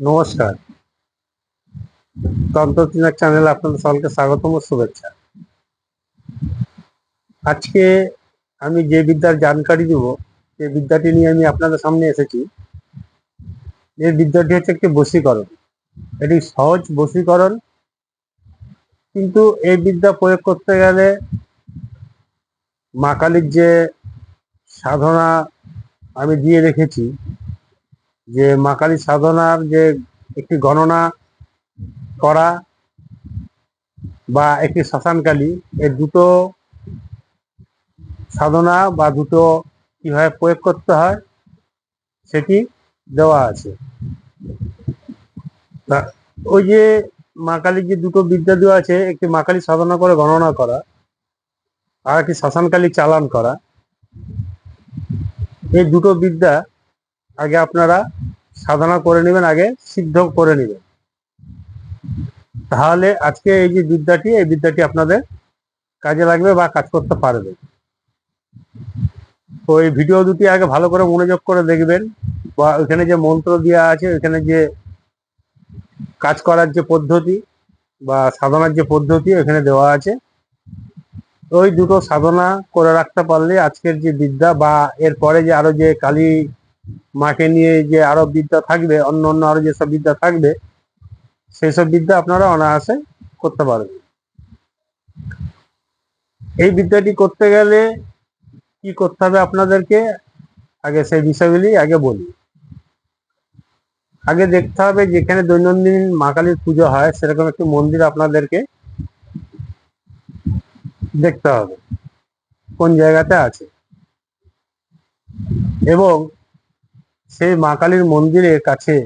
নমস্কার। তন্ত্রচিনার চ্যানেলে আপনাদের সকলকে স্বাগতম ও শুভেচ্ছা। আজকে আমি যে বিদ্যার জানকারি দেব, সেই বিদ্যাটি নিয়ে আমি আপনাদের সামনে এসেছি। এই বিদ্যাটি হচ্ছে একটি বশীকরণ। এটি সহজ বশীকরণ, কিন্তু এই বিদ্যা প্রয়োগ করতে গেলে মা কালীর যে সাধনা আমি দিয়ে রেখেছি যে মা কালী সাধনার যে একটি গণনা করা বা একটি শ্মশানকালী এই দুটো সাধনা বা দুটো কীভাবে প্রয়োগ করতে হয় সেটি দেওয়া আছে। ওই যে মা কালীর যে দুটো বিদ্যা দেওয়া আছে, একটি মা কালী সাধনা করে গণনা করা, আর একটি শ্মশানকালী চালান করা, এই দুটো বিদ্যা আগে আপনারা সাধনা করে নেবেন, আগে সিদ্ধ করে নেবেন। তাহলে আজকে এই যে বিদ্যাটি, এই বিদ্যাটি আপনাদের কাজে লাগবে বা কাজ করতে পারবে। তো এই ভিডিও দুটি আগে ভালো করে মনোযোগ করে দেখবেন, বা ওইখানে যে মন্ত্র দেওয়া আছে, ওইখানে যে কাজ করার যে পদ্ধতি বা সাধনার যে পদ্ধতি, ওইখানে দেওয়া আছে। ওই দুটো সাধনা করে রাখতে পারলে আজকের যে বিদ্যা বা এরপরে যে আরও যে কালী মাকে নিয়ে যে আরও বিদ্যা থাকবে, অন্য অন্য আরও যেসব বিদ্যা থাকবে সেই সব বিদ্যা আপনারা অনায়াসে করতে পারবেন। এই বিদ্যাটি করতে গেলে কি করতে হবে আপনাদেরকে? আগে সেই বিষয়গুলি আগে বলি। আগে দেখতে হবে যেখানে দৈনন্দিন মা কালীর পুজো হয়, সেরকম একটি মন্দির আপনাদেরকে দেখতে হবে। কোন জায়গাতে আছে? এবং সেই মা কালীর মন্দিরের কাছে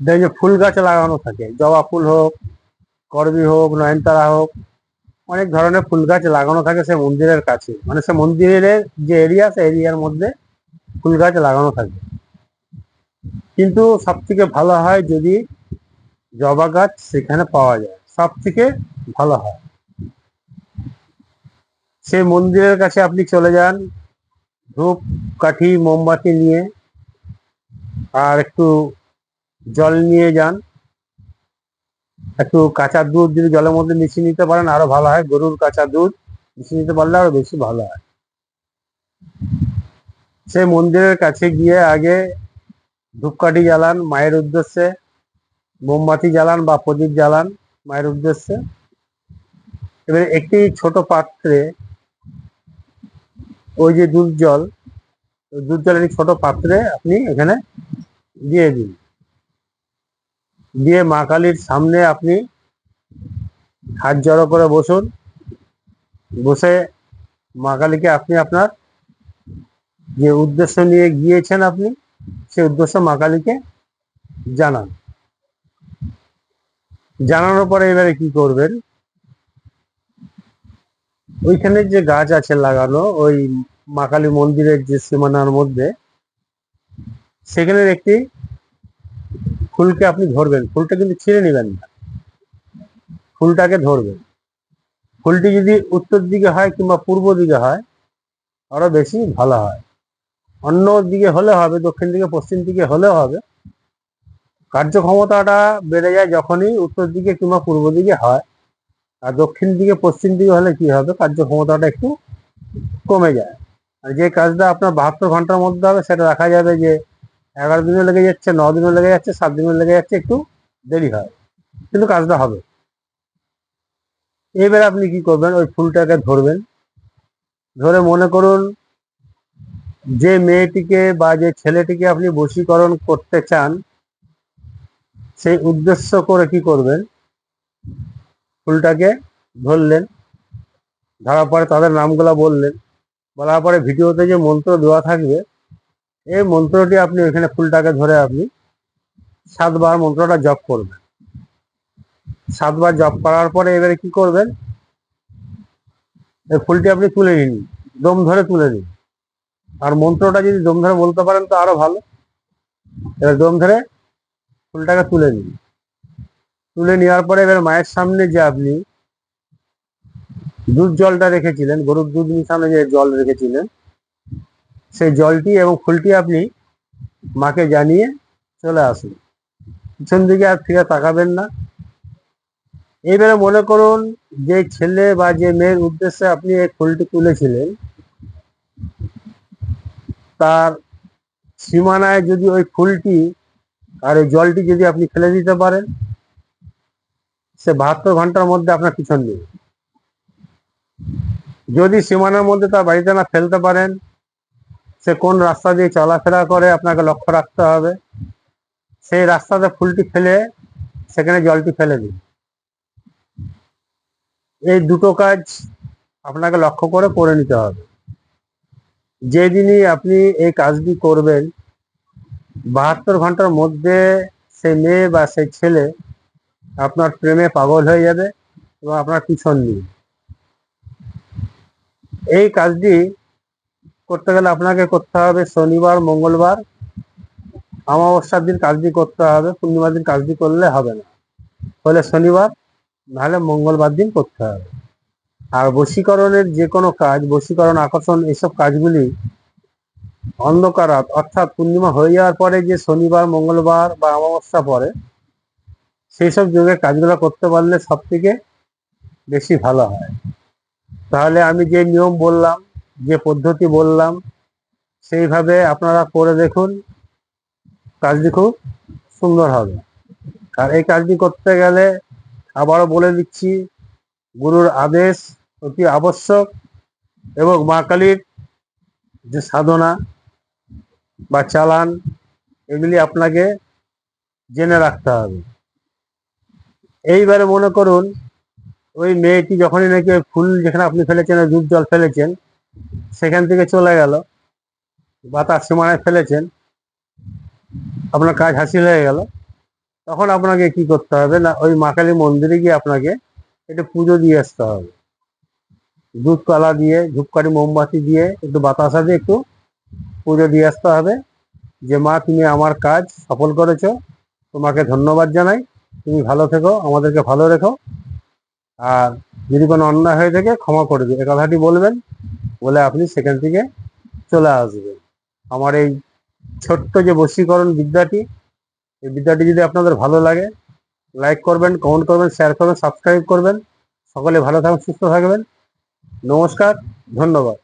দেখবে ফুল গাছ লাগানো থাকে। জবা ফুল হোক, করবি হোক, নয়নতারা হোক, অনেক ধরনের ফুল গাছ লাগানো থাকে সে মন্দিরের কাছে। মানে সে মন্দিরের যে এরিয়া সে এরিয়ার মধ্যে ফুল গাছ লাগানো থাকে। কিন্তু সব থেকে ভালো হয় যদি জবা গাছ সেখানে পাওয়া যায়। সব থেকে ভালো হয়। সেই মন্দিরের কাছে আপনি চলে যান, ধূপ কাঠি, মোমবাতি নিয়ে আর একটু জল নিয়ে যান। একটু কাঁচা দুধ যদি জলের মধ্যে মিশিয়ে নিতে পারেন, আরও ভালো হয়। গরুর কাঁচা দুধ মিশিয়ে নিতে পারলে আরও বেশি ভালো হয়। সে মন্দিরের কাছে গিয়ে আগে ধূপকাঠি জ্বালান, মায়ের উদ্দেশ্যে। মোমবাতি জ্বালান বা প্রদীপ জ্বালান, মায়ের উদ্দেশ্যে। এবারে একটি ছোট পাত্রে ওই যে দুধ জল দুধ জলের ছোট পাত্রে আপনি এখানে দিয়ে দিন। দিয়ে মা কালীর সামনে আপনি হাত জড়ো করে বসুন। বসে মা কালীকে আপনি আপনার যে উদ্দেশ্য নিয়ে গিয়েছেন আপনি, সেই উদ্দেশ্য মা কালীকে জানান। জানানোর পরে এবারে কি করবেন? ওইখানে যে গাছ আছে লাগানো, ওই মা কালী মন্দিরের যে সীমানার মধ্যে, সেখানের একটি ফুলকে আপনি ধরবেন। ফুলটা কিন্তু ছিঁড়ে নেবেন না। ফুলটাকে ধরবেন। ফুলটি যদি উত্তর দিকে হয় কিংবা পূর্ব দিকে হয়, আরও বেশি ভালো হয়। অন্য দিকে হলে হবে, দক্ষিণ দিকে, পশ্চিম দিকে হলেও হবে। কার্যক্ষমতাটা বেড়ে যায় যখনই উত্তর দিকে কিংবা পূর্ব দিকে হয়। আর দক্ষিণ দিকে, পশ্চিম দিকে হলে কি হবে? কার্যক্ষমতাটা একটু কমে যায়। আর যে কাজটা আপনার বাহাত্তর ঘণ্টার মধ্যে হবে, সেটা দেখা যাবে যে এগারো দিনও লেগে যাচ্ছে, ন দিনও লেগে যাচ্ছে, সাত দিনও লেগে যাচ্ছে, একটু দেরি হয়। কিন্তু কাজটা হবে। এবার আপনি কি করবেন, ওই ফুলটাকে ধরবেন। ধরে মনে করুন, যে মেয়েটিকে বা যে ছেলেটিকে আপনি বশীকরণ করতে চান, সেই উদ্দেশ্য করে কি করবেন? ফুলটাকে ধরলেন, ধরার পরে তাদের নামগুলো বললেন। বলার পরে ভিডিওতে যে মন্ত্র দেওয়া থাকবে, এই মন্ত্রটি আপনি ওইখানে ফুলটাকে ধরে আপনি সাতবার মন্ত্রটা জপ করবেন। সাতবার জপ করার পরে এবারে কি করবেন? এই ফুলটি আপনি তুলে নিন, দম ধরে তুলে নিন। আর মন্ত্রটা যদি দম ধরে বলতে পারেন তো আরও ভালো। এবার দম ধরে ফুলটাকে তুলে নিন। তুলে নেওয়ার পরে এবার মায়ের সামনে যে আপনি দুধ জলটা রেখেছিলেন, গরুর দুধ মিশানো যে জল রেখেছিলেন, সেই জলটি এবং ফুলটি আপনি মাকে জানিয়ে চলে আসুন। পিছন দিকে আর ফিরে তাকাবেন না। এইবারে মনে করুন, যে ছেলে বা যে মেয়ের উদ্দেশ্যে আপনি এই ফুলটি তুলেছিলেন, তার সীমানায় যদি ওই ফুলটি আর ওই জলটি যদি আপনি ফেলে দিতে পারেন, সে বাহাত্তর ঘণ্টার মধ্যে আপনার পিছন নেবে যদি সীমানার মধ্যে তার বাড়িতে না ফেলতে পারেন, সে কোন রাস্তা দিয়ে চলাফেরা করে আপনাকে লক্ষ্য রাখতে হবে? সেই রাস্তাতে ফুলটি ফেলে সেখানে জলটি ফেলে দিন। এই দুটো কাজ আপনাকে লক্ষ্য করে করে নিতে হবে। যেদিনই আপনি এই কাজটি করবেন, বাহাত্তর ঘণ্টার মধ্যে সেই মেয়ে বা সেই ছেলে আপনার প্রেমে পাগল হয়ে যাবে এবং আপনার পিছন নিয়ে এই কাজটি করতে গেলে আপনাকে করতে হবে শনিবার, মঙ্গলবার, অমাবস্যার দিন কাজটি করতে হবে, পূর্ণিমার দিন কাজটি করলে হবে না। হলে শনিবার, নাহলে মঙ্গলবার দিন করতে হবে। আর বশীকরণের যে কোনো কাজ, বশীকরণ, আকর্ষণ, এসব কাজগুলি অন্ধকার, অর্থাৎ পূর্ণিমা হয়ে যাওয়ার পরে যে শনিবার, মঙ্গলবার বা অমাবস্যা পরে সেই সব যুগে কাজগুলো করতে পারলে সব থেকে বেশি ভালো হয়। তাহলে আমি যে নিয়ম বললাম, যে পদ্ধতি বললাম, সেইভাবে আপনারা করে দেখুন, কাজটি খুব সুন্দর হবে। আর এই কাজটি করতে গেলে আবারও বলে দিচ্ছি, গুরুর আদেশ অতি আবশ্যক এবং মা কালীর যে সাধনা বা চালান, এগুলি আপনাকে জেনে রাখতে হবে। এইবারে মনে করুন ওই মেয়েটি যখনই নাকি ওই ফুল যেখানে আপনি ফেলেছেন দুধ জল ফেলেছেন, সেখান থেকে চলে গেল। বা তার সীমানায় ফেলেছেন। আপনার কাজ হাসিল হয়ে গেল। তখন আপনাকে কি করতে হবে না, ওই মা কালী মন্দিরে গিয়ে আপনাকে একটু পুজো দিয়ে আসতে হবে। দুধ কলা দিয়ে, ধূপকাঠি, মোমবাতি দিয়ে একটু বাতাসা দিয়ে একটু পুজো দিয়ে আসতে হবে। যে মা, তুমি আমার কাজ সফল করেছ। তোমাকে ধন্যবাদ জানাই। তুমি ভালো থেকো, আমাদেরকে ভালো রেখো। আর যদি কোনো অন্যায় হয়ে থাকে, ক্ষমা করে দেবে কথাটি বলবেন, বলে আপনি সেখান থেকে চলে আসবেন। আমার এই ছোট্ট যে বশীকরণ বিদ্যাটি, এই বিদ্যাটি যদি আপনাদের ভালো লাগে লাইক করবেন কমেন্ট করবেন শেয়ার করবেন সাবস্ক্রাইব করবেন। সকলে ভালো থাকবেন সুস্থ থাকবেন। নমস্কার, ধন্যবাদ।